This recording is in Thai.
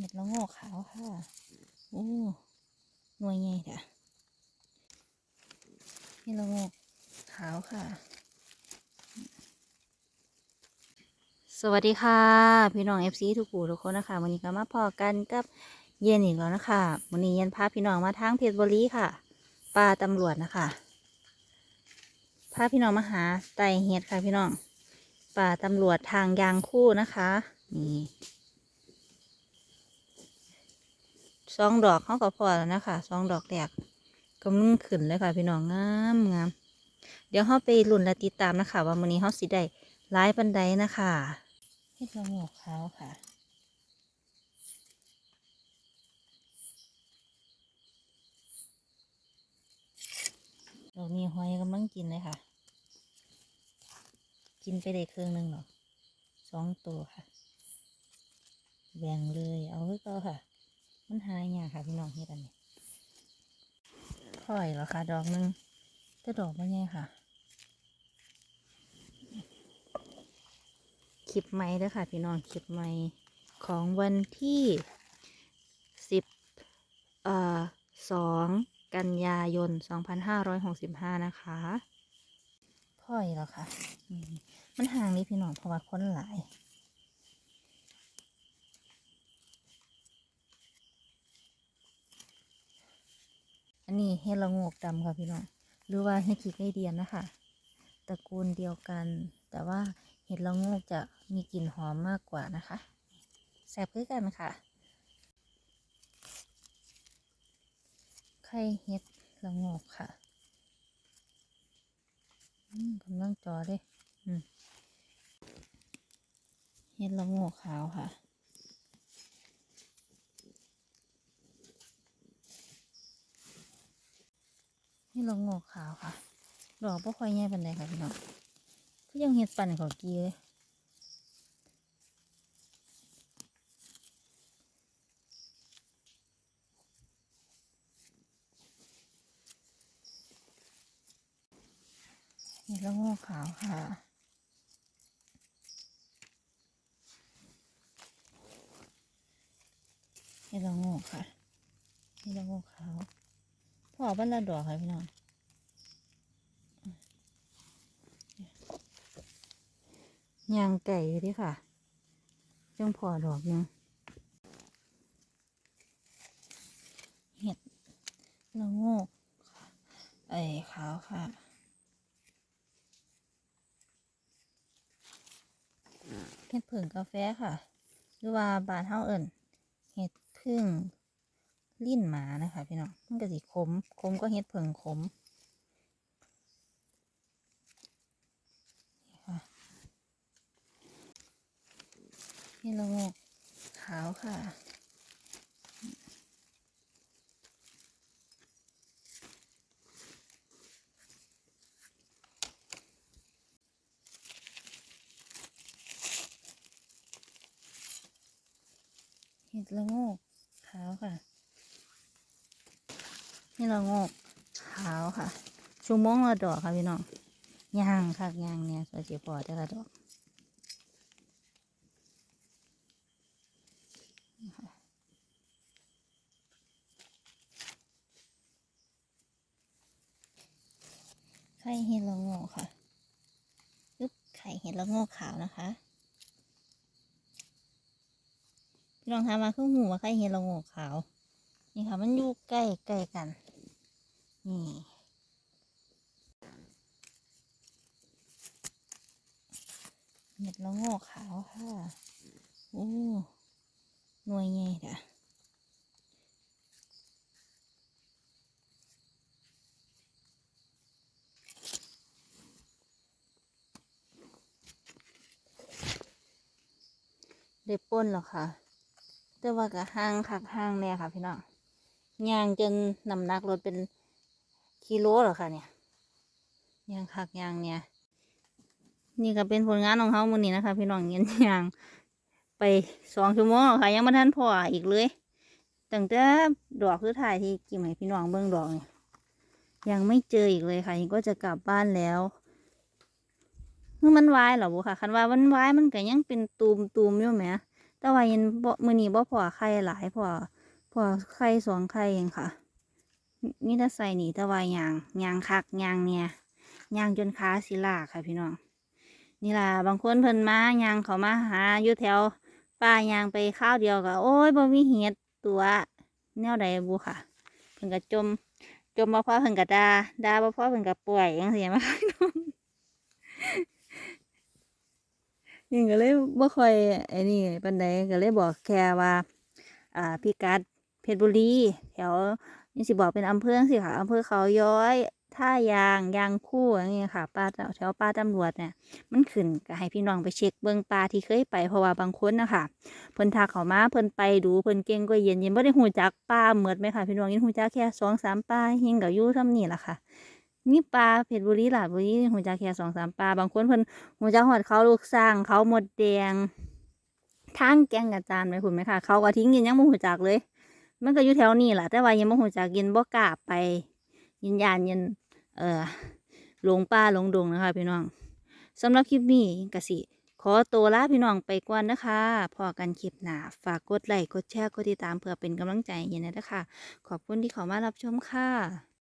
เห็ดละโงกขาวค่ะโอ้หน่วยใหญ่ค่ะเห็ดละโงกขาวค่ะ สวัสดีค่ะ พี่น้องเอฟซีทุกผู้ทุกคนนะคะวันนี้ก็มาพอกันกับเย็นอีกแล้วนะคะวันนี้เย็นพาพี่น้องมาทางเพชรบุรีค่ะป่าตำรวจนะคะพาพี่น้องมาหาไต่เห็ดค่ะพี่น้องป่าตำรวจทางยางคู่นะคะ นี่ สองดอกเขาก็พอแล้วนะคะสองดอกแรกกำลังขึ้นเลยค่ะพี่น้องงามงามเดี๋ยวเขาไปลุ่นและติดตามนะคะว่าวันนี้เขาสิได้ร้ายปันไดนะคะเห็ดละโงกขาวค่ะดอกนี้หอยกำลังกินเลยค่ะ กินไปได้ครึ่งหนึ่งหรอสองตัวค่ะ แบ่งเลยเอาไว้ก็ค่ะ มันหายยาค่ะพี่น้องเฮ็ดอันนี้ค่อยแล้วค่ะดอกนึงแต่ดอกไม่ใหญ่ค่ะคลิปไม้เด้อค่ะ พี่น้องคลิปไม้ของวันที่สิบเอ่อสองกันยายนสองพันห้าร้อยหกสิบห้านะคะพ่อยแล้วค่ะมมันห่างนี้พี่น้องเพราะว่าคนหลาย อันนี้เฮดละโงกดำค่ะพี่น้อง หรือว่าเฮดขีไก่เดียนนะคะตระกูลเดียวกัน แต่ว่าเห็ดละโงกจะมีกลิ่นหอมมากกว่านะคะ แซ่บคือกันค่ะ ไข่เห็ดละโงกค่ะกำลังจอเลยเห็ดละโงกขาวค่ะ เห็ดละโงกขาวค่ะ ดอกบ่ค่อยใหญ่ปานใดค่ะพี่น้องก็ยังเห็ดปั่นเขากีเลยเห็ดละโงกขาวค่ะเห็ดละโงกค่ะเห็ดละโงกขาวพอบ้านละดอกค่ะพี่น้อง ยางไก่อยู่ดิค่ะ จังพอดอกนึงเห็ดละโงกไอ้ขาวค่ะเห็ดผึ่งกาแฟค่ะ หรือว่าบานเฮาเอิ่นเห็ดพึ่งลิ้นหมานะคะพี่น้องมันก็สิขมขมก็เห็ดผึ่งขมนี่ค่ะ เห็ดละงกขาวค่ะ เห็ดละงกขาวค่ะเห็ดละงกขาวค่ะ ชูโมงละดอกค่ะพี่น้องยางค่ะยางเนี่ยสวยจีพอแต่ละดอก ข่เห็ดละโงกค่ะปึ๊บไข่เห็ดละโงกขาวนะคะ พี่น้องทำมาเครื่องหูว่าไข่เห็ดละโงกขาว นี่ค่ะ มันอยู่ใกล้ใกล้กัน นี่เห็ดละโงกขาวค่ะ โอ้หน่วยใหญ่จ้ะ ได้ป้นแล้วค่ะ แต่ว่าก็ห่างคักห่างแน่ค่ะ พี่น้องย่างจนน้ำหนักรถเป็นกิโลแล้วค่ะเนี่ยย่างคักย่างเนี่ย นี่ก็เป็นผลงานของเขามือนี้นะคะ พี่น้องเงี้ยย่างไปสองชั่วโมงค่ะ ยังไม่ทันพออีกเลยตั้งแต่ดอกสุดท้ายที่กิ่มให้พี่น้องเบิ่งดอกเนี่ยยังไม่เจออีกเลยค่ะยังก็จะกลับบ้านแล้ว คือมันวายเหรอบุค่ะ คันว่ามันวายมันก็ยังเป็นตูมตูมอยู่ไหมแต่ว่ายันบ่มื้อนี้บ่พอไข่หลายพอพอไข่สองไข่เองค่ะมีแต่ใส่หนีแต่ว่ายางยางคักยางเนี่ยยางจนขาสิลาค่ะพี่น้องนี่ล่ะบางคนเพิ่นมายางเขามาหาอยู่แถวป่ายางไปข้าวเดียวก็โอ้ยบ่มีเห็ดตัวแนวใดบุค่ะ เพิ่นก็จมจมบ่พอเพิ่นก็ดาดาบ่พอเพิ่นก็ป่วยจังซี่มาพี่น้อง นี่ก็เลยบ่ค่อยไอ้นี่ปานใดก็เลยบอกแค่ว่า อ่าพิกัดเพชรบุรีแถวนี่สิบอกเป็นอำเภอจังซี่ค่ะอำเภอเขาย้อยท่ายางยางคู่อย่างเงี้ยค่ะป้าแถวป้าตำรวจเนี่ยมันขึ้นก็ให้พี่น้องไปเช็คเบิ่งปลาที่เคยไปเพราะว่าบางคนนะคะเพิ่นทักเขามาเพิ่นไปดูเพิ่นเก่งก็เย็นเย็นบ่ได้หูจักปลาเหมือดไหมค่ะพี่น้องยินหูจักแค่สองสามปลาเฮงกับยู่ซ้ำนี่ล่ะค่ะ นี่ปลาเพชรบุรีหลาดบุรีหูจักแค่สองสามปลาบางคนเพิ่นหูจักหอดเขาลูกสร้างเขาหมดแดงทางแกงกระจานไหมคุณไหมค่ะเขาก็ทิ้งยินยังบ่หูจักเลย มันก็อยู่แถวนี้ล่ะแต่ว่ายังบ่หูจักยินบ่กล้าไปยินยานยินเอ่อหลงป่าหลงดงนะคะพี่น้องสำหรับคลิปนี้กสิ ขอตัวลาพี่น้องไปก่อนนะคะพอกันคลิปหน้าฝากกดไลค์กดแชร์กดติดตามเพื่อเป็นกำลังใจเย็นนะคะขอบคุณที่เข้ามารับชมค่ะ